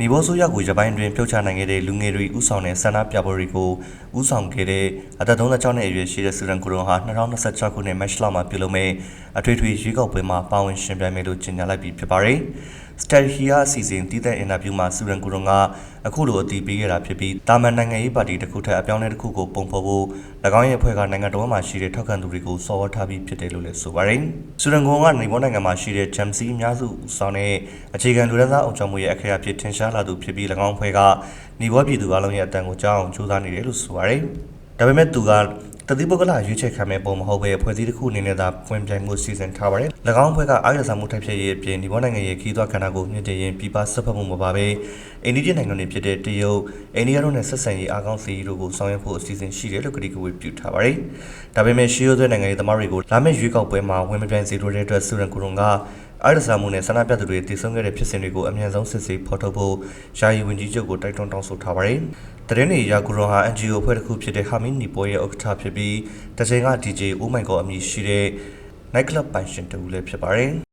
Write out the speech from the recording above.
နေဘောဆိုးရကိုရပိုင်းတွင်ပြုတ်ချနိုင်ခဲ့တဲ့လူငယ်တွေဥဆောင်တဲ့ဆန္ဒပြပွဲတွေကိုဥဆောင်ခဲ့တဲ့အသက်36နှစ်အရွယ်ရှိတဲ့စူရန်ကိုရွန်ဟာ2026ခုနှစ်မတ်လမှာပြုလုပ်မဲ့အထွေထွေရွေးကောက်ပွဲမှာပါဝင်ရှင်ပြိုင်မယ်လို့ကြေညာလိုက်ပြီးဖြစ်ပါတယ်။ Stelhia အစီအစဉ်တည်တဲ့အင်တာဗျူးမှာစူရန်ကိုရွန်ကအခုလိုအတည်ပြုခဲ့တာဖြစ်ပြီးတာမန်နိုင်ငံရေးပါတီတစ်ခုထက်အပြောင်းအလဲတစ်ခုကိုပုံဖော်ဖို့၎င်းရဲ့အဖွဲ့ကနိုင်ငံတော်မှာရှိတဲ့ထောက်ခံသူတွေကိုစော်ဝါထားပြီးဖြစ်တယ်လို့လည်းဆိုပါတယ်။စူရန်ကိုရွန်ကနေဘောနိုင်ငံမှာရှိတဲ့ Jamsi အများစုဦးဆောင်တဲ့အခြေခံလူဒန်းစားအောင်ချောမှုရဲ့အခရာဖြစ်ထင်ရှားလာသူဖြစ်ပြီး၎င်းအဖွဲ့ကနေဘောပြည်သူအလုံးရဲ့အတန်ကိုကြားအောင်ကြိုးစားနေတယ်လို့ဆိုပါတယ်။ဒါပေမဲ့သူက တတိပုဂ္ဂလရွေးချယ်ခံမဲ့ပုံမဟုတ်ပဲဖွဲ့စည်းတစ်ခုအနေနဲ့သာပွင့်ပြိုင်မှုစီစဉ်ထားပါတယ်။၎င်းအဖွဲ့ကအားရစာမှုထိုက်ဖြစ်ရေးအပြင်ဒီဘောနိုင်ငံရဲ့ခီးသွွားခန္ဓာကိုမြင့်တင်ရင်ပြပဆက်ဖက်မှုမပါပဲအိန္ဒိယနိုင်ငံတွေဖြစ်တဲ့တရုတ်အိန္ဒိယတို့နဲ့ဆက်ဆံရေးအားကောင်းစေရေးတို့ကိုဆောင်ရွက်ဖို့အစီအစဉ်ရှိတယ်လို့ကတိကဝတ်ပြုထားပါတယ်။ဒါပေမဲ့ရှီယိုသွဲနိုင်ငံရဲ့သမားတွေကိုလာမယ့်ရွေးကောက်ပွဲမှာဝင်မပြိုင်စေလိုတဲ့အတွက်စူရန်ကူရွန်က အားရစာမှုနဲ့ဆန္ဒပြသူတွေတည်ဆုံခဲ့တဲ့ဖြစ်စဉ်တွေကိုအမြန်ဆုံးစစ်ဆေးဖော်ထုတ်ဖို့ယာယီဝန်ကြီးချုပ်ကိုတိုက်တွန်းတောင်းဆိုထားပါတယ်။တရင်နေရာကူရွန်ဟာ NGO အဖွဲ့တစ်ခုဖြစ်တဲ့ဟာမီနီပိုရဲ့ဥက္ကဋ္ဌဖြစ်ပြီးတစ်ချိန်က DJ Oh My God အမည်ရှိတဲ့ night club ပိုင်ရှင်တူလည်းဖြစ်ပါတယ်။